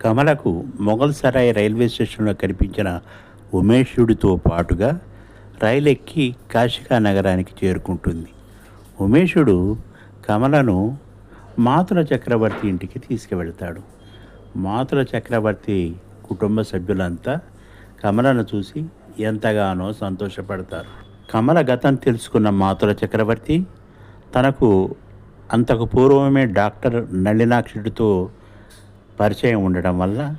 కమలకు Mughal Sarai railway స్టేషన్లో కనిపించిన ఉమేషుడితో పాటుగా రైలు ఎక్కి కాశికా నగరానికి చేరుకుంటుంది. ఉమేషుడు కమలను మాతుల చక్రవర్తి ఇంటికి తీసుకువెళ్తాడు. మాతుల చక్రవర్తి కుటుంబ సభ్యులంతా కమలను చూసి ఎంతగానో సంతోషపడతారు. కమల గతం తెలుసుకున్న మాతుల చక్రవర్తి తనకు అంతకు పూర్వమే డాక్టర్ నళినాక్షుడితో పరిచయం ఉండడం వల్ల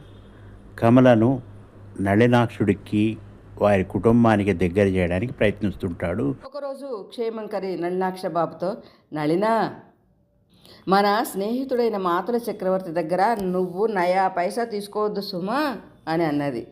కమలను నళినాక్షుడికి వారి కుటుంబానికి దగ్గర చేయడానికి ప్రయత్నిస్తుంటాడు. ఒకరోజు క్షేమంకరి నళినాక్ష బాబుతో నళినా మన స్నేహితుడైన మాతుల చక్రవర్తి దగ్గర నువ్వు నయా పైసా తీసుకోవద్దు సుమా అని అన్నది.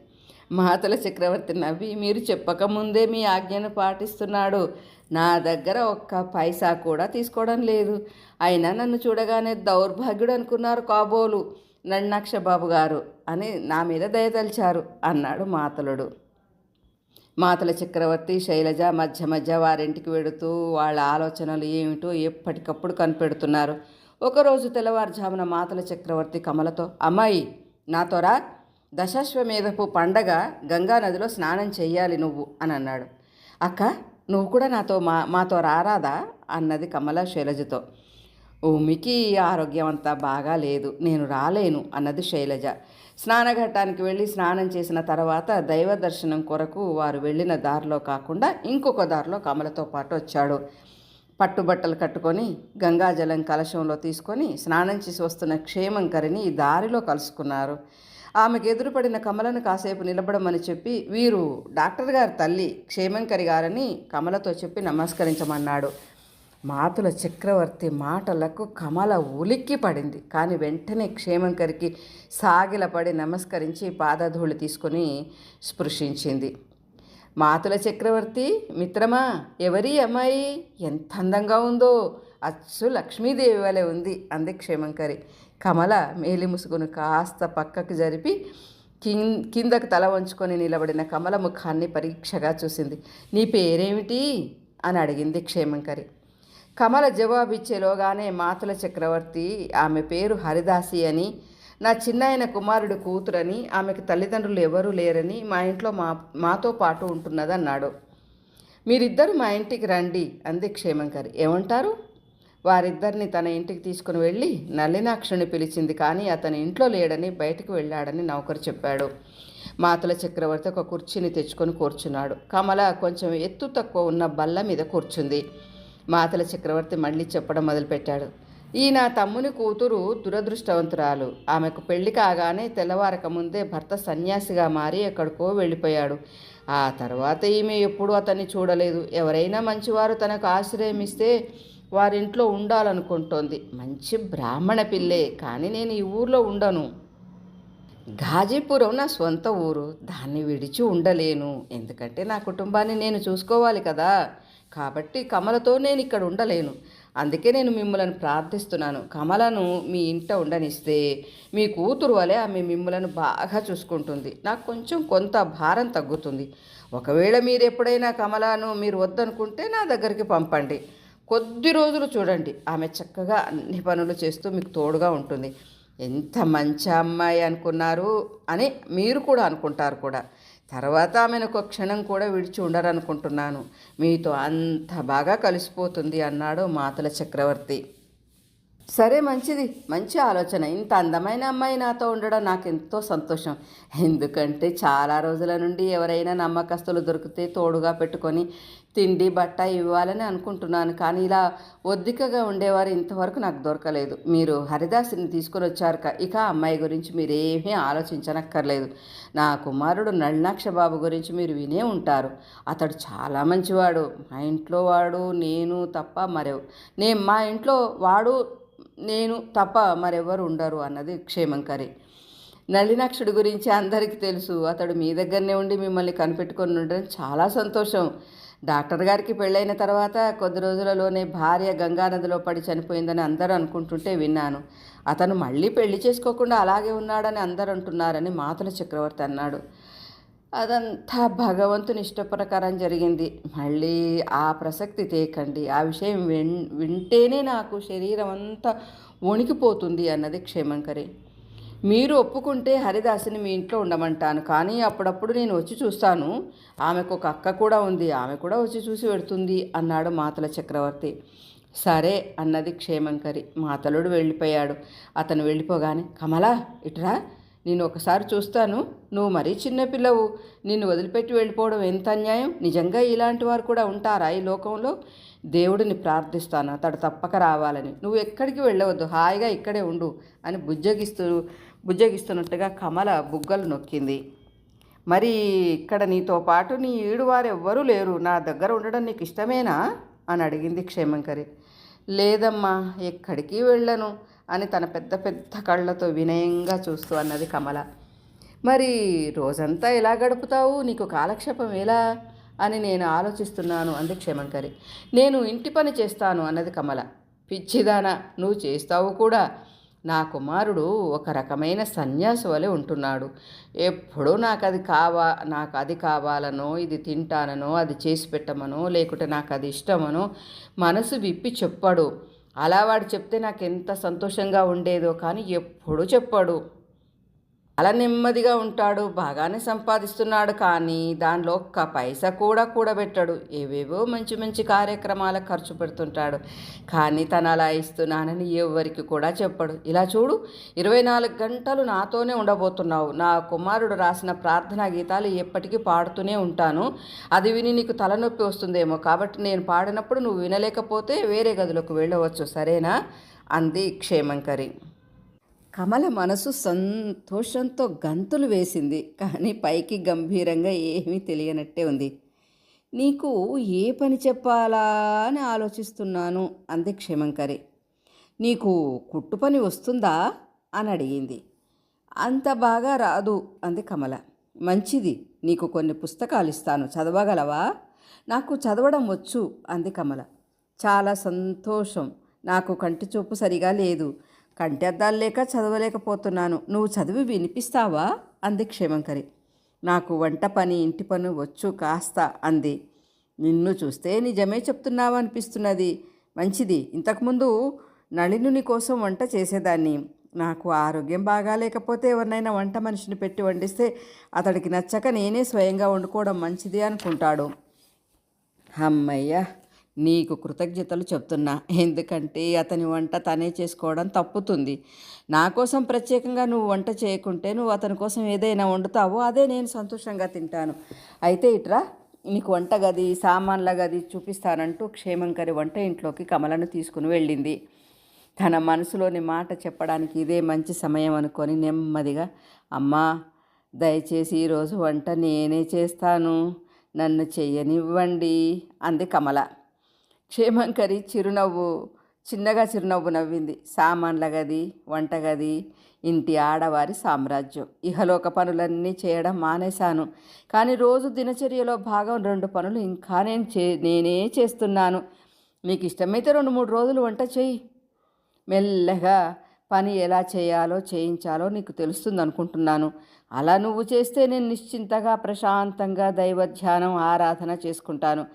మాతల చక్రవర్తి నవ్వి మీరు చెప్పకముందే మీ ఆజ్ఞను పాటిస్తున్నాడు. నా దగ్గర ఒక్క పైసా కూడా తీసుకోవడం లేదు. అయినా నన్ను చూడగానే దౌర్భాగ్యుడు అనుకున్నారు కాబోలు. నడినాక్ష బాబు గారు అని నా మీద దయతలిచారు అన్నాడు మాతలుడు. మాతల చక్రవర్తి శైలజ మధ్య మధ్య వారింటికి వెడుతూ వాళ్ళ ఆలోచనలు ఏమిటో ఎప్పటికప్పుడు కనిపెడుతున్నారు. ఒకరోజు తెల్లవారుజామున మాతల చక్రవర్తి కమలతో అమ్మాయి నాతోరా దశాశ్వమేధపు పండగ గంగా నదిలో స్నానం చెయ్యాలి నువ్వు అని అన్నాడు. అక్క నువ్వు కూడా నాతో మా మాతో రారాదా అన్నది కమల శైలజతో. ఊమికి ఆరోగ్యం అంతా బాగా లేదు నేను రాలేను అన్నది శైలజ. స్నానఘట్టానికి వెళ్ళి స్నానం చేసిన తర్వాత దైవ దర్శనం కొరకు వారు వెళ్ళిన దారిలో కాకుండా ఇంకొక దారిలో కమలతో పాటు వచ్చాడు. పట్టుబట్టలు కట్టుకొని గంగాజలం కలశంలో తీసుకొని స్నానం చేసి వస్తున్న క్షేమంకరిని ఈ దారిలో కలుసుకున్నారు. ఆమెకు ఎదురుపడిన కమలను కాసేపు నిలబడమని చెప్పి వీరు డాక్టర్ గారి తల్లి క్షేమంకరి గారని కమలతో చెప్పి నమస్కరించమన్నాడు. మాతుల చక్రవర్తి మాటలకు కమల ఉలిక్కి పడింది. కానీ వెంటనే క్షేమంకరికి సాగిలపడి నమస్కరించి పాదధూళి తీసుకొని స్పృశించింది. మాతుల చక్రవర్తి మిత్రమా ఎవరి అమ్మాయి? ఎంత అందంగా ఉందో అచ్చు లక్ష్మీదేవి వలె ఉంది అంది క్షేమంకరి కమల మేలి ముసుగును కాస్త పక్కకు జరిపి కిం కిందకు తల వంచుకొని నిలబడిన కమల ముఖాన్ని పరీక్షగా చూసింది. నీ పేరేమిటి? అని అడిగింది క్షేమంకరి కమల జవాబిచ్చేలోగానే మాతుల చక్రవర్తి ఆమె పేరు హరిదాసి అని నా చిన్నాయన కుమారుడు కూతురని ఆమెకు తల్లిదండ్రులు ఎవరూ లేరని మా ఇంట్లో మా మాతో పాటు ఉంటున్నదన్నాడు. మీరిద్దరు మా ఇంటికి రండి అంది క్షేమంకరి. ఏమంటారు? వారిద్దరిని తన ఇంటికి తీసుకుని వెళ్ళి నల్లినాక్షుని పిలిచింది కానీ అతని ఇంట్లో లేడని బయటకు వెళ్ళాడని నౌకరు చెప్పాడు. మాతల చక్రవర్తి ఒక కుర్చీని తెచ్చుకొని కూర్చున్నాడు. కమల కొంచెం ఎత్తు తక్కువ ఉన్న బల్ల మీద కూర్చుంది. మాతల చక్రవర్తి మళ్ళీ చెప్పడం మొదలుపెట్టాడు. ఈ నా తమ్ముని కూతురు దురదృష్టవంతురాలు. ఆమెకు పెళ్ళి కాగానే తెల్లవారక ముందే భర్త సన్యాసిగా మారి ఎక్కడికో వెళ్ళిపోయాడు. ఆ తర్వాత ఈమె ఎప్పుడూ అతన్ని చూడలేదు. ఎవరైనా మంచివారు తనకు ఆశ్రయం ఇస్తే వారింట్లో ఉండాలనుకుంటోంది. మంచి బ్రాహ్మణ పిల్లే కానీ నేను ఈ ఊర్లో ఉండను. ఘాజీపురం నా సొంత ఊరు. దాన్ని విడిచి ఉండలేను. ఎందుకంటే నా కుటుంబాన్ని నేను చూసుకోవాలి కదా. కాబట్టి కమలతో నేను ఇక్కడ ఉండలేను. అందుకే నేను మిమ్మల్ని ప్రార్థిస్తున్నాను. కమలను మీ ఇంట ఉండనిస్తే మీ కూతురు వలె ఆమె మిమ్మలను బాగా చూసుకుంటుంది. నాకు కొంచెం కొంత భారం తగ్గుతుంది. ఒకవేళ మీరు ఎప్పుడైనా కమలను మీరు వద్దనుకుంటే నా దగ్గరికి పంపండి. కొద్ది రోజులు చూడండి. ఆమె చక్కగా అన్ని పనులు చేస్తూ మీకు తోడుగా ఉంటుంది. ఎంత మంచి అమ్మాయి అనుకున్నారు అని మీరు కూడా అనుకుంటారు కూడా. తర్వాత ఆమెను ఒక క్షణం కూడా విడిచి ఉండరనుకుంటున్నాను. మీతో అంత బాగా కలిసిపోతుంది అన్నాడు మాతల చక్రవర్తి. సరే మంచిది. మంచి ఆలోచన. ఇంత అందమైన అమ్మాయి నాతో ఉండడం నాకు ఎంతో సంతోషం. ఎందుకంటే చాలా రోజుల నుండి ఎవరైనా నమ్మకస్తులు దొరికితే తోడుగా పెట్టుకొని తిండి బట్ట ఇవ్వాలని అనుకుంటున్నాను. కానీ ఇలా ఒద్దికగా ఉండేవారు ఇంతవరకు నాకు దొరకలేదు. మీరు హరిదాసుని తీసుకొని వచ్చారు ఇక అమ్మాయి గురించి మీరు ఏమీ ఆలోచించనక్కర్లేదు. నా కుమారుడు నళినాక్ష బాబు గురించి మీరు వినే ఉంటారు. అతడు చాలా మంచివాడు. మా ఇంట్లో వాడు నేను తప్ప మరెవ నేను మా ఇంట్లో వాడు నేను తప్ప మరెవరు ఉండరు అన్నది క్షేమంకరి నళినాక్షుడి గురించి అందరికీ తెలుసు. అతడు మీ దగ్గరనే ఉండి మిమ్మల్ని కనిపెట్టుకొని ఉండడం చాలా సంతోషం. డాక్టర్ గారికి పెళ్ళైన తర్వాత కొద్ది రోజులలోనే భార్య గంగానదిలో పడి చనిపోయిందని అందరూ అనుకుంటుంటే విన్నాను. అతను మళ్ళీ పెళ్ళి చేసుకోకుండా అలాగే ఉన్నాడని అందరూ అంటున్నారని మాతుల చక్రవర్తి అన్నాడు. అదంతా భగవంతుని ఇష్టప్రకారం జరిగింది. మళ్ళీ ఆ ప్రసక్తి తేకండి. ఆ విషయం విన్ వింటేనే నాకు శరీరం అంతా వణికిపోతుంది అన్నది క్షేమంకరి. మీరు ఒప్పుకుంటే హరిదాసిని మీ ఇంట్లో ఉండమంటాను కానీ అప్పుడప్పుడు నేను వచ్చి చూస్తాను. ఆమెకు ఒక అక్క కూడా ఉంది ఆమె కూడా వచ్చి చూసి పెడుతుంది అన్నాడు మాతల చక్రవర్తి. సరే అన్నది క్షేమంకరి. మాతలుడు వెళ్ళిపోయాడు. అతను వెళ్ళిపోగానే కమలా ఇట్రా నేను ఒకసారి చూస్తాను. నువ్వు మరీ చిన్నపిల్లవు నిన్ను వదిలిపెట్టి వెళ్ళిపోవడం ఎంత అన్యాయం? నిజంగా ఇలాంటి వారు కూడా ఉంటారా ఈ లోకంలో? దేవుడిని ప్రార్థిస్తాను అతడు తప్పక రావాలని. నువ్వు ఎక్కడికి వెళ్ళవద్దు హాయిగా ఇక్కడే ఉండు అని బుజ్జగిస్తూ బుజ్జగిస్తున్నట్టుగా కమల బుగ్గలు నొక్కింది. మరి ఇక్కడ నీతో పాటు నీ ఈడువారు ఎవ్వరూ లేరు. నా దగ్గర ఉండడం నీకు ఇష్టమేనా? అని అడిగింది క్షేమంకరి. లేదమ్మా ఎక్కడికి వెళ్ళను అని తన పెద్ద పెద్ద కళ్ళతో వినయంగా చూస్తూ అన్నది కమల. మరి రోజంతా ఎలా గడుపుతావు? నీకు కాలక్షేపం ఎలా? అని నేను ఆలోచిస్తున్నాను అంది క్షేమంకరి. నేను ఇంటి పని చేస్తాను అన్నది కమల. పిచ్చిదానా నువ్వు చేస్తావు కూడా. నా కుమారుడు ఒక రకమైన సన్యాసి వలె ఉంటున్నాడు. ఎప్పుడూ నాకు అది కావా నాకు అది కావాలనో ఇది తింటాననో అది చేసి పెట్టమనో లేకుంటే నాకు అది ఇష్టమనో మనసు విప్పి చెప్పాడు. అలా వాడు చెప్తే నాకు ఎంత సంతోషంగా ఉండేదో కానీ ఎప్పుడూ చెప్పాడు. అలా నెమ్మదిగా ఉంటాడు బాగానే సంపాదిస్తున్నాడు కానీ దానిలో ఒక్క పైసా కూడా కూడబెట్టాడు. ఏవేవో మంచి మంచి కార్యక్రమాలకు ఖర్చు పెడుతుంటాడు. కానీ తను అలా ఇస్తున్నానని ఎవరికి కూడా చెప్పడు. ఇలా చూడు ఇరవై నాలుగు గంటలు నాతోనే ఉండబోతున్నావు. నా కుమారుడు రాసిన ప్రార్థనా గీతాలు ఎప్పటికీ పాడుతూనే ఉంటాను. అది విని నీకు తలనొప్పి వస్తుందేమో. కాబట్టి నేను పాడినప్పుడు నువ్వు వినలేకపోతే వేరే గదిలోకి వెళ్ళవచ్చు. సరేనా? అంది క్షేమంకరి. కమల మనసు సంతోషంతో గంతులు వేసింది కానీ పైకి గంభీరంగా ఏమీ తెలియనట్టే ఉంది. నీకు ఏ పని చెప్పాలా అని ఆలోచిస్తున్నాను అంది క్షేమంకరి. నీకు కుట్టు పని వస్తుందా అని అడిగింది. అంత బాగా రాదు అంది కమల. మంచిది నీకు కొన్ని పుస్తకాలు ఇస్తాను. చదవగలవా? నాకు చదవడం వచ్చు అంది కమల. చాలా సంతోషం. నాకు కంటి చూపు సరిగా లేదు. కంటిద్దాలు లేక చదవలేకపోతున్నాను. నువ్వు చదివి వినిపిస్తావా? అంది క్షేమంకరి. నాకు వంట పని ఇంటి పని వచ్చు కాస్త అంది. నిన్ను చూస్తే నిజమే చెప్తున్నావు అనిపిస్తున్నది. మంచిది. ఇంతకుముందు నళినుని కోసం వంట చేసేదాన్ని. నాకు ఆరోగ్యం బాగాలేకపోతే ఎవరినైనా వంట మనిషిని పెట్టి వండిస్తే అతడికి నచ్చక నేనే స్వయంగా వండుకోవడం మంచిది అనుకుంటాడు. అమ్మయ్య! నీకు కృతజ్ఞతలు చెప్తున్నా. ఎందుకంటే అతని వంట తనే చేసుకోవడం తప్పుతుంది. నా కోసం ప్రత్యేకంగా నువ్వు వంట చేయకుంటే నువ్వు అతని కోసం ఏదైనా వండుతావో అదే నేను సంతోషంగా తింటాను. అయితే ఇట్రా నీకు వంట గది సామాన్ల గది చూపిస్తానంటూ క్షేమంకరి వంట ఇంట్లోకి కమలను తీసుకుని వెళ్ళింది. తన మనసులోని మాట చెప్పడానికి ఇదే మంచి సమయం అనుకొని నెమ్మదిగా అమ్మా దయచేసి ఈరోజు వంట నేనే చేస్తాను. నన్ను చెయ్యనివ్వండి అంది కమల. క్షేమంకరి చిరునవ్వు చిన్నగా చిరునవ్వు నవ్వింది. సామాన్ల గది వంటగది ఇంటి ఆడవారి సామ్రాజ్యం. ఇహలోక పనులన్నీ చేయడం మానేశాను. కానీ రోజు దినచర్యలో భాగం రెండు పనులు ఇంకా నేను చే నేనే చేస్తున్నాను. నీకు ఇష్టమైతే రెండు మూడు రోజులు వంట చేయి. మెల్లగా పని ఎలా చేయాలో చేయించాలో నీకు తెలుస్తుంది అనుకుంటున్నాను. అలా నువ్వు చేస్తే నేను నిశ్చింతగా ప్రశాంతంగా దైవ ధ్యానం ఆరాధన చేసుకుంటాను.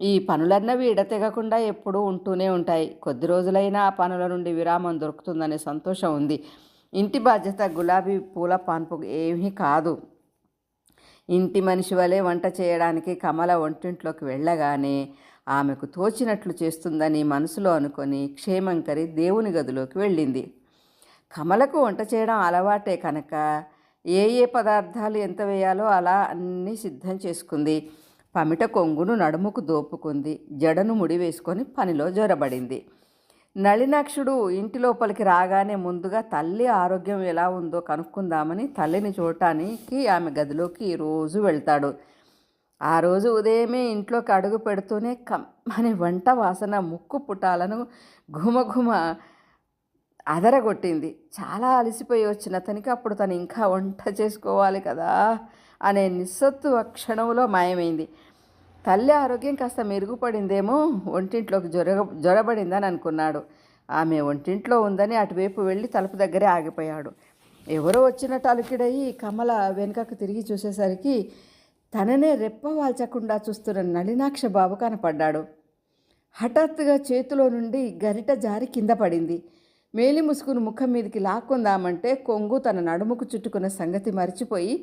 ఈ పనులన్నవి ఎడతెగకుండా ఎప్పుడూ ఉంటూనే ఉంటాయి. కొద్ది రోజులైనా ఆ పనుల నుండి విరామం దొరుకుతుందనే సంతోషం ఉంది. ఇంటి బాధ్యత గులాబీ పూల పాన్పు ఏమీ కాదు. ఇంటి మనిషి వలె వంట చేయడానికి కమల వంటింట్లోకి వెళ్ళగానే ఆమెకు తోచినట్లు చేస్తుందని మనసులో అనుకొని క్షేమంకరి దేవుని గదిలోకి వెళ్ళింది. కమలకు వంట చేయడం అలవాటే కనుక ఏ ఏ పదార్థాలు ఎంత వేయాలో అలా అన్నీ సిద్ధం చేసుకుంది. పమిట కొంగును నడుముకు దోపుకుంది. జడను ముడి వేసుకొని పనిలో జొరబడింది. నళినాక్షుడు ఇంటి లోపలికి రాగానే ముందుగా తల్లి ఆరోగ్యం ఎలా ఉందో కనుక్కుందామని తల్లిని చూడటానికి ఆమె గదిలోకి రోజు వెళ్తాడు. ఆ రోజు ఉదయమే ఇంట్లోకి అడుగు పెడుతూనే కమ్మని వంట వాసన ముక్కు పుటాలను ఘుమఘుమ అదరగొట్టింది. చాలా అలసిపోయి వచ్చిన అతనికి అప్పుడు తను ఇంకా వంట చేసుకోవాలి కదా. అనే నిస్సత్తు క్షణంలో మాయమైంది. తల్లి ఆరోగ్యం కాస్త మెరుగుపడిందేమో ఒంటింట్లోకి జ్వర జ్వరబడిందని అనుకున్నాడు. ఆమె ఒంటింట్లో ఉందని అటువైపు వెళ్ళి తలుపు దగ్గరే ఆగిపోయాడు. ఎవరో వచ్చినట్టు అలుకిడయి కమల వెనుకకు తిరిగి చూసేసరికి తననే రెప్ప వాల్చకుండా చూస్తున్న నళినాక్ష బాబు కనపడ్డాడు. హఠాత్తుగా చేతిలో నుండి గరిట జారి కింద పడింది. మేలి ముసుగును ముఖం మీదకి లాక్కుందామంటే కొంగు తన నడుముకు చుట్టుకున్న సంగతి మర్చిపోయి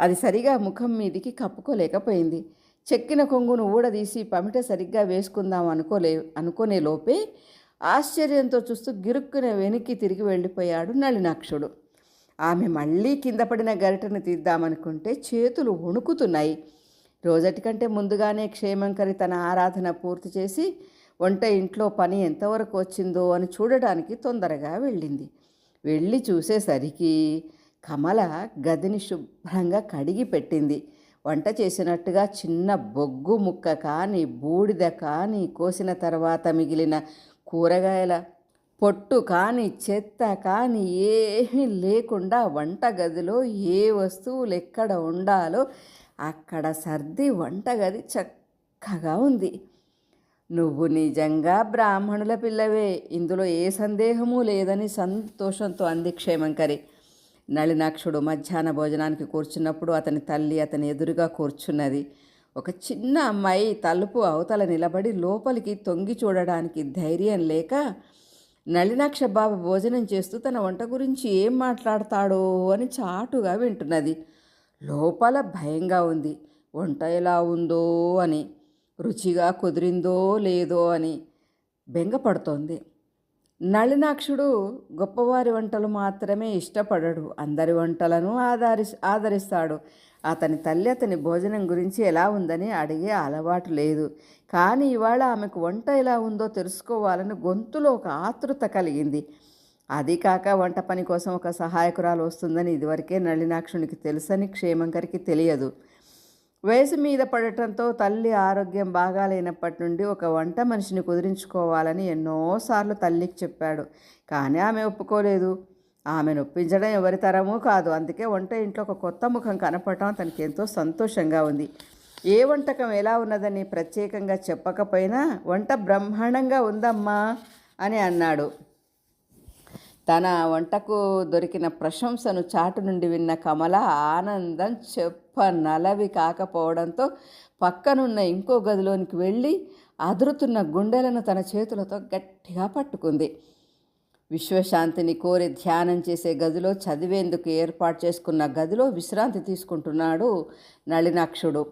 అది సరిగా ముఖం మీదికి కప్పుకోలేకపోయింది. చెక్కిన కొంగును ఊడదీసి పమిట సరిగ్గా వేసుకుందాం అనుకోలే అనుకునే లోపే ఆశ్చర్యంతో చూస్తూ గిరుక్కున వెనక్కి తిరిగి వెళ్ళిపోయాడు నళినాక్షుడు. ఆమె మళ్ళీ కింద పడిన గరిటను తీద్దామనుకుంటే చేతులు వణుకుతున్నాయి. రోజటి కంటే ముందుగానే క్షేమంకరి తన ఆరాధన పూర్తి చేసి వంట ఇంట్లో పని ఎంతవరకు వచ్చిందో అని చూడడానికి తొందరగా వెళ్ళింది. వెళ్ళి చూసేసరికి కమల గదిని శుభ్రంగా కడిగి పెట్టింది. వంట చేసినట్టుగా చిన్న బొగ్గు ముక్క కానీ బూడిద కానీ కోసిన తర్వాత మిగిలిన కూరగాయల పొట్టు కానీ చెత్త కానీ ఏమీ లేకుండా వంటగదిలో ఏ వస్తువులు ఎక్కడ ఉండాలో అక్కడ సర్ది వంటగది చక్కగా ఉంది. నువ్వు నిజంగా బ్రాహ్మణుల పిల్లవే. ఇందులో ఏ సందేహము లేదని సంతోషంతో అంది క్షేమంకరి. నళినాక్షుడు మధ్యాహ్న భోజనానికి కూర్చున్నప్పుడు అతని తల్లి అతని ఎదురుగా కూర్చున్నది. ఒక చిన్న అమ్మాయి తలుపు అవతల నిలబడి లోపలికి తొంగి చూడడానికి ధైర్యం లేక నళినాక్ష బాబు భోజనం చేస్తూ తన వంట గురించి ఏం మాట్లాడతాడో అని చాటుగా వింటున్నది. లోపల భయంగా ఉంది. వంట ఎలా ఉందో అని రుచిగా కుదిరిందో లేదో అని బెంగపడుతోంది. నళినాక్షుడు గొప్పవారి వంటలు మాత్రమే ఇష్టపడడు. అందరి వంటలను ఆదరి ఆదరిస్తాడు. అతని తల్లి అతని భోజనం గురించి ఎలా ఉందని అడిగే అలవాటు లేదు. కానీ ఇవాళ ఆమెకు వంట ఎలా ఉందో తెలుసుకోవాలని గొంతులో ఒక ఆతృత కలిగింది. అది కాక వంట పని కోసం ఒక సహాయకురాలు వస్తుందని ఇదివరకే నళినాక్షునికి తెలుసని క్షేమంకరికి తెలియదు. వయసు మీద పడటంతో తల్లి ఆరోగ్యం బాగాలేనప్పటి నుండి ఒక వంట మనిషిని కుదిరించుకోవాలని ఎన్నోసార్లు తల్లికి చెప్పాడు. కానీ ఆమె ఒప్పుకోలేదు. ఆమెను ఒప్పించడం ఎవరి తరమూ కాదు. అందుకే వంట ఇంట్లో ఒక కొత్త ముఖం కనపడటం తనకి ఎంతో సంతోషంగా ఉంది. ఏ వంటకం ఎలా ఉన్నదని ప్రత్యేకంగా చెప్పకపోయినా వంట బ్రహ్మాండంగా ఉందమ్మా అని అన్నాడు. తన వంటకు దొరికిన ప్రశంసను చాటు నుండి విన్న కమల ఆనందం చెప్పనలవి కాకపోవడంతో పక్కనున్న ఇంకో గదిలోనికి వెళ్ళి అదురుతున్న గుండెలను తన చేతులతో గట్టిగా పట్టుకుంది. విశ్వశాంతిని కోరి ధ్యానం చేసే గదిలో చదివేందుకు ఏర్పాటు చేసుకున్న గదిలో విశ్రాంతి తీసుకుంటున్నాడు నళినాక్షుడు.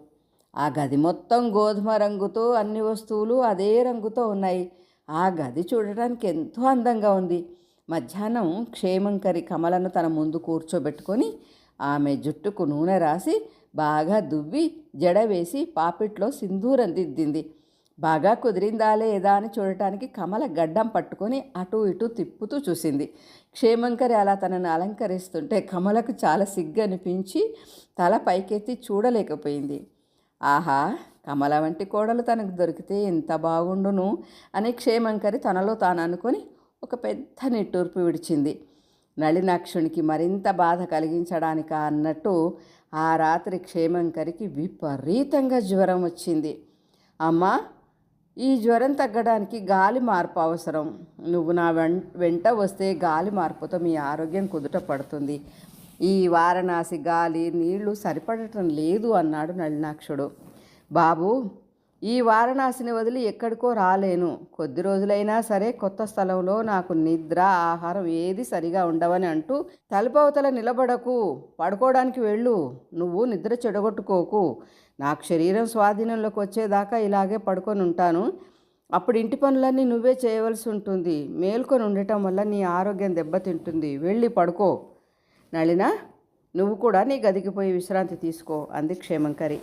ఆ గది మొత్తం గోధుమ రంగుతో అన్ని వస్తువులు అదే రంగుతో ఉన్నాయి. ఆ గది చూడటానికి ఎంతో అందంగా ఉంది. మధ్యాహ్నం క్షేమంకరి కమలను తన ముందు కూర్చోబెట్టుకొని ఆమె జుట్టుకు నూనె రాసి బాగా దువ్వి జడ వేసి పాపిట్లో సింధూరం దిద్దింది. బాగా కుదిరిందా లేదా అని చూడటానికి కమల గడ్డం పట్టుకొని అటు ఇటు తిప్పుతూ చూసింది. క్షేమంకరి అలా తనను అలంకరిస్తుంటే కమలకు చాలా సిగ్గు అనిపించి తల పైకెత్తి చూడలేకపోయింది. ఆహా కమల వంటి కోడలు తనకు దొరికితే ఎంత బాగుండును అని క్షేమంకరి తనలో తాను అనుకొని ఒక పెద్ద నిట్టూర్పు విడిచింది. నళినాక్షునికి మరింత బాధ కలిగించడానిక అన్నట్టు ఆ రాత్రి క్షేమంకరికి విపరీతంగా జ్వరం వచ్చింది. అమ్మా ఈ జ్వరం తగ్గడానికి గాలి మార్పు అవసరం. నువ్వు నా వెం వెంట వస్తే గాలి మార్పుతో మీ ఆరోగ్యం కుదుట పడుతుంది. ఈ వారణాసి గాలి నీళ్ళు సరిపడటం లేదు అన్నాడు నళినాక్షుడు. బాబు ఈ వారణాసిని వదిలి ఎక్కడికో రాలేను. కొద్ది రోజులైనా సరే కొత్త స్థలంలో నాకు నిద్ర ఆహారం ఏది సరిగా ఉండవని అంటూ తలపవతల నిలబడకు. పడుకోవడానికి వెళ్ళు. నువ్వు నిద్ర చెడగొట్టుకోకు. నాకు శరీరం స్వాధీనంలోకి వచ్చేదాకా ఇలాగే పడుకొని ఉంటాను. అప్పుడు ఇంటి పనులన్నీ నువ్వే చేయవలసి ఉంటుంది. మేల్కొని ఉండటం వల్ల నీ ఆరోగ్యం దెబ్బతింటుంది. వెళ్ళి పడుకో. నళిన నువ్వు కూడా నీ గదికి పోయి విశ్రాంతి తీసుకో. అంది క్షేమంకరి.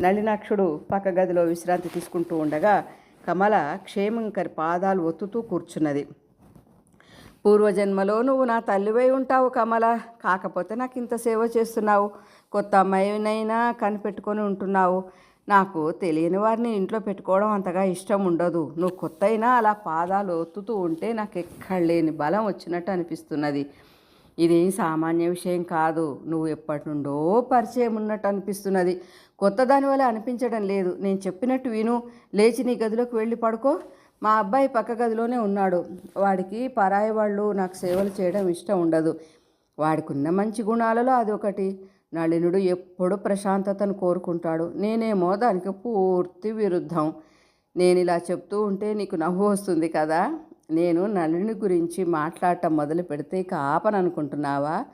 నళినాక్షుడు పక్క గదిలో విశ్రాంతి తీసుకుంటూ ఉండగా కమల క్షేమంకరి పాదాలు ఒత్తుతూ కూర్చున్నది. పూర్వజన్మలో నువ్వు నా తల్లివై ఉంటావు కమల. కాకపోతే నాకు ఇంత సేవ చేస్తున్నావు. కొత్త అమ్మాయినైనా కనిపెట్టుకొని ఉంటున్నావు. నాకు తెలియని వారిని ఇంట్లో పెట్టుకోవడం అంతగా ఇష్టం ఉండదు. నువ్వు కొత్త అయినా అలా పాదాలు ఒత్తుతూ ఉంటే నాకు ఎక్కడ లేని బలం వచ్చినట్టు అనిపిస్తున్నది. ఇది సామాన్య విషయం కాదు. నువ్వు ఎప్పటి నుండో పరిచయం ఉన్నట్టు అనిపిస్తున్నది. కొత్త దాని వల్ల అనిపించడం లేదు. నేను చెప్పినట్టు విను. లేచి నీ గదిలోకి వెళ్ళి పడుకో. మా అబ్బాయి పక్క గదిలోనే ఉన్నాడు. వాడికి పరాయి వాళ్ళు నాకు సేవలు చేయడం ఇష్టం ఉండదు. వాడికి ఉన్న మంచి గుణాలలో అది ఒకటి. నళినుడు ఎప్పుడు ప్రశాంతతను కోరుకుంటాడు. నేనేమో దానికి పూర్తి విరుద్ధం. నేను ఇలా చెప్తూ ఉంటే నీకు నవ్వు వస్తుంది కదా? నేను నళిని గురించి మాట్లాడటం మొదలు పెడితే ఇక ఆపననుకుంటున్నావా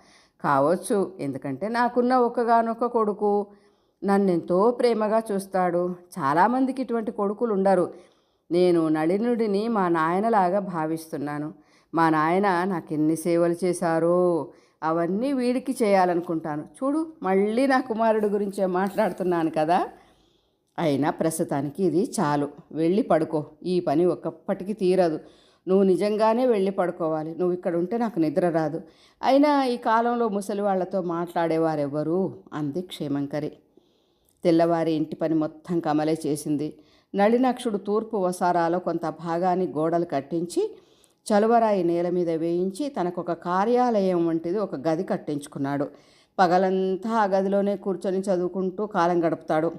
కావచ్చు. ఎందుకంటే నాకున్న ఒక్కగానొక్క కొడుకు నన్నెంతో ప్రేమగా చూస్తాడు. చాలామందికి ఇటువంటి కొడుకులు ఉండరు నేను నళినుడిని మా నాయనలాగా భావిస్తున్నాను. మా నాయన నాకు ఎన్ని సేవలు చేశారో అవన్నీ వీడికి చేయాలనుకుంటాను. చూడు మళ్ళీ నా కుమారుడు గురించే మాట్లాడుతున్నాను కదా? అయినా ప్రస్తుతానికి ఇది చాలు. వెళ్ళి పడుకో. ఈ పని ఒక్కప్పటికి తీరదు. నువ్వు నిజంగానే వెళ్ళి పడుకోవాలి. నువ్వు ఇక్కడ ఉంటే నాకు నిద్ర రాదు. అయినా ఈ కాలంలో ముసలి వాళ్ళతో మాట్లాడేవారెవరు? అంది క్షేమంకరి. తెల్లవారి ఇంటి పని మొత్తం కమలే చేసింది. నళినాక్షుడు తూర్పు వసారాలో కొంత భాగాన్ని గోడలు కట్టించి చలువరాయి నేల మీద వేయించి తనకొక కార్యాలయం వంటిది ఒక గది కట్టించుకున్నాడు. పగలంతా ఆ గదిలోనే కూర్చొని చదువుకుంటూ కాలం గడుపుతాడు.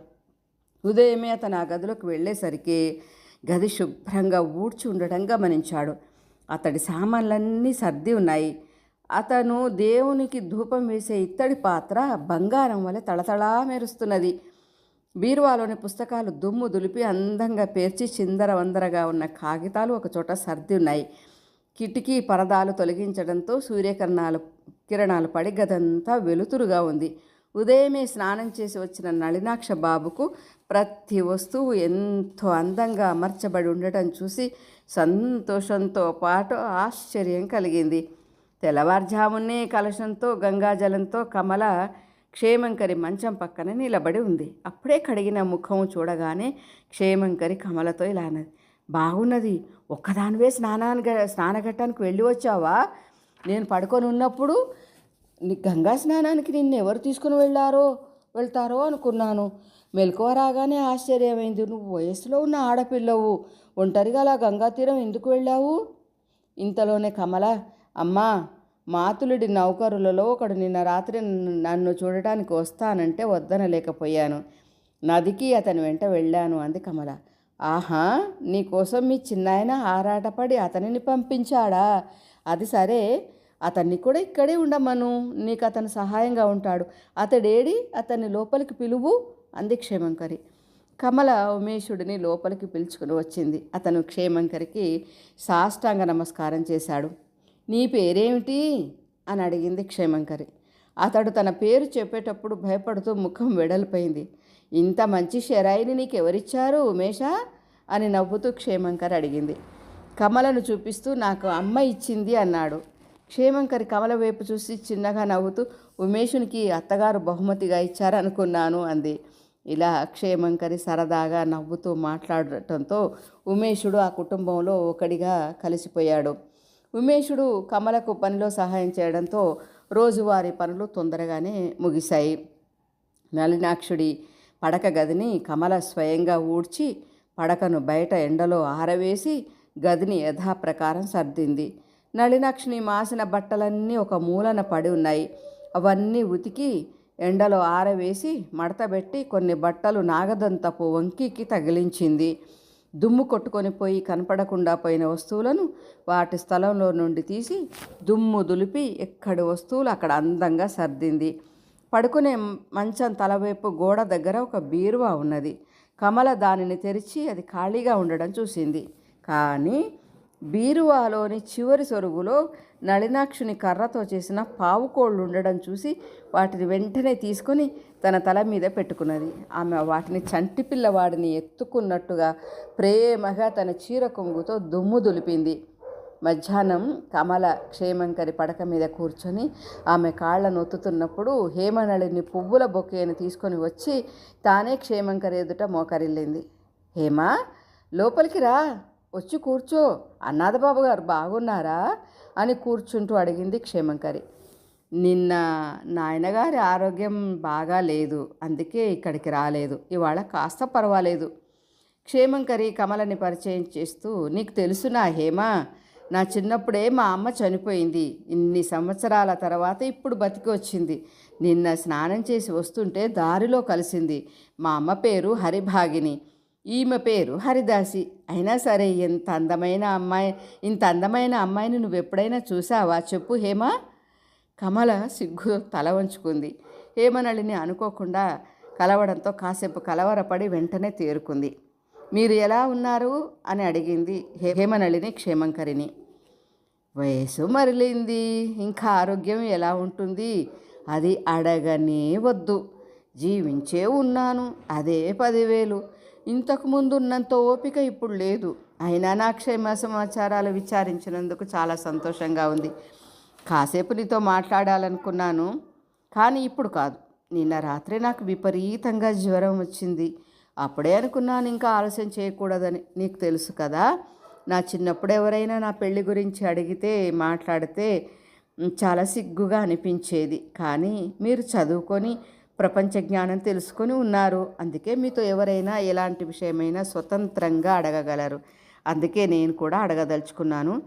ఉదయమే అతను ఆ గదిలోకి వెళ్ళేసరికి గది శుభ్రంగా ఊడ్చి ఉండడం గమనించాడు అతడి సామాన్లన్నీ సర్ది ఉన్నాయి. అతను దేవునికి ధూపం వేసే ఇత్తడి పాత్ర బంగారం వలె తళతళా మెరుస్తున్నది. బీరువాలోని పుస్తకాలు దుమ్ము దులిపి అందంగా పేర్చి చిందరవందరగా ఉన్న కాగితాలు ఒక చోట సర్ది ఉన్నాయి. కిటికీ పరదాలు తొలగించడంతో సూర్యకిరణాలు కిరణాలు పడి గదంతా వెలుతురుగా ఉంది. ఉదయమే స్నానం చేసి వచ్చిన నళినాక్ష బాబుకు ప్రతి వస్తువు ఎంతో అందంగా అమర్చబడి ఉండటం చూసి సంతోషంతో పాటు ఆశ్చర్యం కలిగింది. తెల్లవారుజామునే కలశంతో గంగాజలంతో కమల క్షేమంకరి మంచం పక్కన నిలబడి ఉంది. అప్పుడే కడిగిన ముఖం చూడగానే క్షేమంకరి కమలతో ఇలా అన్నది బాగున్నది ఒక్కదానివే స్నానానికి స్నానఘట్టానికి వెళ్ళి వచ్చావా? నేను పడుకొని ఉన్నప్పుడు గంగా స్నానానికి నిన్ను ఎవరు తీసుకుని వెళ్ళారో వెళ్తారో అనుకున్నాను. మెలకువ రాగానే ఆశ్చర్యమైంది. నువ్వు వయసులో ఉన్న ఆడపిల్లవు. ఒంటరిగా అలా గంగా తీరం ఎందుకు వెళ్ళావు? ఇంతలోనే కమల అమ్మా మాతులుడి నౌకరులలో ఒకడు నిన్న రాత్రి నన్ను చూడటానికి వస్తానంటే వద్దనలేకపోయాను. నదికి అతని వెంట వెళ్ళాను అంది కమల. ఆహా నీకోసం మీ చిన్నాయన ఆరాటపడి అతనిని పంపించాడా? అది సరే అతన్ని కూడా ఇక్కడే ఉండమను నీకు అతను సహాయంగా ఉంటాడు. అతడేడి? అతన్ని లోపలికి పిలువు అంది క్షేమంకరి. కమల ఉమేషుడిని లోపలికి పిలుచుకుని వచ్చింది. అతను క్షేమంకరికి సాష్టాంగ నమస్కారం చేశాడు. నీ పేరేమిటి? అని అడిగింది క్షేమంకరి. అతడు తన పేరు చెప్పేటప్పుడు భయపడుతూ ముఖం వెడల్పోయింది. ఇంత మంచి షెరాయిని నీకెవరిచ్చారు ఉమేష? అని నవ్వుతూ క్షేమంకర్ అడిగింది. కమలను చూపిస్తూ నాకు అమ్మ ఇచ్చింది అన్నాడు. క్షేమంకరి కమల వైపు చూసి చిన్నగా నవ్వుతూ ఉమేషునికి అత్తగారు బహుమతిగా ఇచ్చారనుకున్నాను అంది. ఇలా క్షేమంకరి సరదాగా నవ్వుతూ మాట్లాడటంతో ఉమేషుడు ఆ కుటుంబంలో ఒకడిగా కలిసిపోయాడు. ఉమేషుడు కమలకు పనిలో సహాయం చేయడంతో రోజువారీ పనులు తొందరగానే ముగిశాయి. నలినాక్షుడి పడక గదిని కమల స్వయంగా ఊడ్చి పడకను బయట ఎండలో ఆరవేసి గదిని యథాప్రకారం సర్దింది. నళినాక్షిని మాసిన బట్టలన్నీ ఒక మూలన పడి ఉన్నాయి. అవన్నీ ఉతికి ఎండలో ఆరవేసి మడతబెట్టి కొన్ని బట్టలు నాగదంతపు వంకికి తగిలించింది. దుమ్ము కొట్టుకొని పోయి కనపడకుండా పోయిన వస్తువులను వాటి స్థలంలో నుండి తీసి దుమ్ము దులిపి ఎక్కడి వస్తువులు అక్కడ అందంగా సర్దింది. పడుకునే మంచం తలవైపు గోడ దగ్గర ఒక బీరువా ఉన్నది. కమల దానిని తెరిచి అది ఖాళీగా ఉండడం చూసింది. కానీ బీరువాలోని చివరి సొరుగులో నళినాక్షుని కర్రతో చేసిన పావుకోళ్ళు ఉండడం చూసి వాటిని వెంటనే తీసుకొని తన తల మీద పెట్టుకున్నది. ఆమె వాటిని చంటి పిల్లవాడిని ఎత్తుకున్నట్టుగా ప్రేమగా తన చీర కొంగుతో దుమ్ము దులిపింది. మధ్యాహ్నం కమల క్షేమంకరి పడక మీద కూర్చొని ఆమె కాళ్ళను ఒత్తుతున్నప్పుడు హేమనళిని పువ్వుల బొకేని తీసుకొని వచ్చి తానే క్షేమంకరి ఎదుట మోకరిల్లింది. హేమా లోపలికి రా. వచ్చి కూర్చో అన్నాథబాబు గారు బాగున్నారా? అని కూర్చుంటూ అడిగింది క్షేమంకరి. నిన్న నాయనగారి ఆరోగ్యం బాగా లేదు అందుకే ఇక్కడికి రాలేదు. ఇవాళ కాస్త పర్వాలేదు. క్షేమంకరి కమలని పరిచయం చేస్తూ నీకు తెలుసు నా హేమ నా చిన్నప్పుడే మా అమ్మ చనిపోయింది. ఇన్ని సంవత్సరాల తర్వాత ఇప్పుడు బతికి వచ్చింది నిన్న స్నానం చేసి వస్తుంటే దారిలో కలిసింది. మా అమ్మ పేరు హరిభాగిని. ఈమె పేరు హరిదాసి. అయినా సరే ఇంత అందమైన అమ్మాయి ఇంత అందమైన అమ్మాయిని నువ్వు ఎప్పుడైనా చూసావా? చెప్పు హేమా. కమల సిగ్గు తల వంచుకుంది. హేమనళిని అనుకోకుండా కలవడంతో కాసేపు కలవరపడి వెంటనే తేరుకుంది. మీరు ఎలా ఉన్నారు? అని అడిగింది హేమనళిని క్షేమంకరిని వయసు మరలింది. ఇంకా ఆరోగ్యం ఎలా ఉంటుంది? అది అడగనే వద్దు. జీవించే ఉన్నాను. అదే పదివేలు. ఇంతకుముందు ఉన్నంత ఓపిక ఇప్పుడు లేదు. అయినా నా క్షేమ సమాచారాలు విచారించినందుకు చాలా సంతోషంగా ఉంది. కాసేపు నీతో మాట్లాడాలనుకున్నాను కానీ ఇప్పుడు కాదు. నిన్న రాత్రి నాకు విపరీతంగా జ్వరం వచ్చింది. అప్పుడే అనుకున్నాను ఇంకా ఆలస్యం చేయకూడదని. నీకు తెలుసు కదా నా చిన్నప్పుడు ఎవరైనా నా పెళ్ళి గురించి అడిగితే మాట్లాడితే చాలా సిగ్గుగా అనిపించేది. కానీ మీరు చదువుకొని ప్రపంచ జ్ఞానం తెలుసుకొని ఉన్నారు. అందుకే మీతో ఎవరైనా ఎలాంటి విషయమైనా స్వతంత్రంగా అడగగలరు. అందుకే నేను కూడా అడగదలుచుకున్నాను.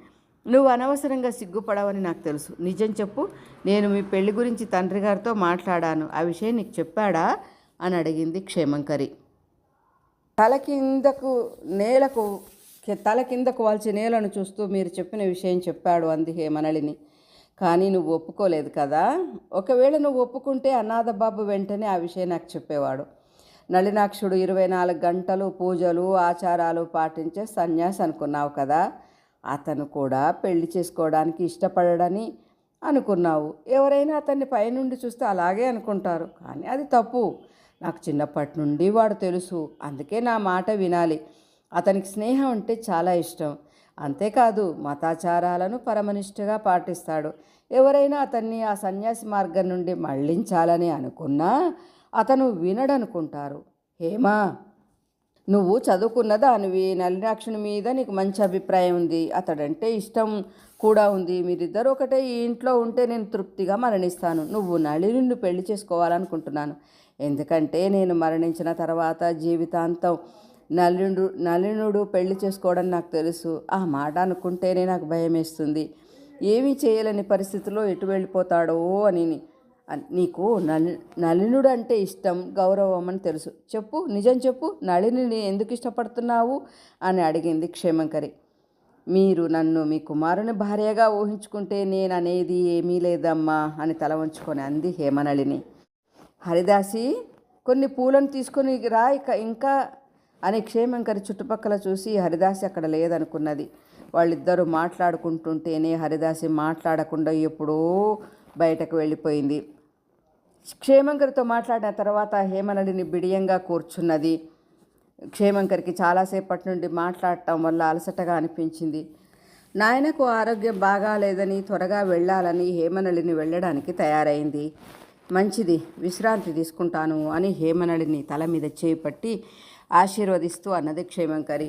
నువ్వు అనవసరంగా సిగ్గుపడవని నాకు తెలుసు. నిజం చెప్పు. నేను మీ పెళ్ళి గురించి తండ్రి గారితో మాట్లాడాను. ఆ విషయం నీకు చెప్పాడా? అని అడిగింది క్షేమంకరి. తల కిందకు నేలకు తల కిందకు వాల్చి నేలను చూస్తూ మీరు చెప్పిన విషయం చెప్పాడు అంది హేమనళిని. కానీ నువ్వు ఒప్పుకోలేదు కదా? ఒకవేళ నువ్వు ఒప్పుకుంటే అనాథ బాబు వెంటనే ఆ విషయం నాకు చెప్పేవాడు. నళినాక్షుడు ఇరవై నాలుగు గంటలు పూజలు ఆచారాలు పాటించే సన్యాసి అనుకున్నావు కదా? అతను కూడా పెళ్ళి చేసుకోవడానికి ఇష్టపడడని అనుకున్నావు. ఎవరైనా అతన్ని పైనుండి చూస్తే అలాగే అనుకుంటారు. కానీ అది తప్పు. నాకు చిన్నప్పటి నుండి వాడు తెలుసు. అందుకే నా మాట వినాలి. అతనికి స్నేహం అంటే చాలా ఇష్టం. అంతేకాదు మతాచారాలను పరమనిష్టగా పాటిస్తాడు. ఎవరైనా అతన్ని ఆ సన్యాసి మార్గం నుండి మళ్ళించాలని అనుకున్నా అతను వినడనుకుంటారు. హేమా నువ్వు చదువుకున్న దానివి నలినాక్షుని మీద నీకు మంచి అభిప్రాయం ఉంది. అతడంటే ఇష్టం కూడా ఉంది. మీరిద్దరు ఒకటే ఈ ఇంట్లో ఉంటే నేను తృప్తిగా మరణిస్తాను. నువ్వు నళిని పెళ్ళి చేసుకోవాలనుకుంటున్నాను. ఎందుకంటే నేను మరణించిన తర్వాత జీవితాంతం నలినుడు నలినుడు పెళ్ళి చేసుకోవడం నాకు తెలుసు. ఆ మాట అనుకుంటేనే నాకు భయం వేస్తుంది ఏమీ చేయలేని పరిస్థితిలో ఎటు వెళ్ళిపోతాడో అని నీకు నలి నలినుడు అంటే ఇష్టం గౌరవం అని తెలుసు. చెప్పు నిజం చెప్పు. నళినిని ఎందుకు ఇష్టపడుతున్నావు? అని అడిగింది క్షేమంకరి. మీరు నన్ను మీ కుమారుని భార్యగా ఊహించుకుంటే నేను అనేది ఏమీ లేదమ్మా అని తల వంచుకొని అంది హేమనళిని. హరిదాసి కొన్ని పూలను తీసుకొని రా ఇక ఇంకా అని క్షేమంకరి చుట్టుపక్కల చూసి హరిదాసి అక్కడ లేదనుకున్నది. వాళ్ళిద్దరూ మాట్లాడుకుంటుంటేనే హరిదాసి మాట్లాడకుండా ఎప్పుడో బయటకు వెళ్ళిపోయింది. క్షేమంకరితో మాట్లాడిన తర్వాత హేమనళిని బిడియంగా కూర్చున్నది. క్షేమంకరికి చాలాసేపటి నుండి మాట్లాడటం వల్ల అలసటగా అనిపించింది. నాయనకు ఆరోగ్యం బాగాలేదని త్వరగా వెళ్ళాలని హేమనళిని వెళ్ళడానికి తయారైంది. మంచిది విశ్రాంతి తీసుకుంటాను అని హేమనళిని తల మీద చేపట్టి ఆశీర్వదిస్తూ అన్నది క్షేమంకరి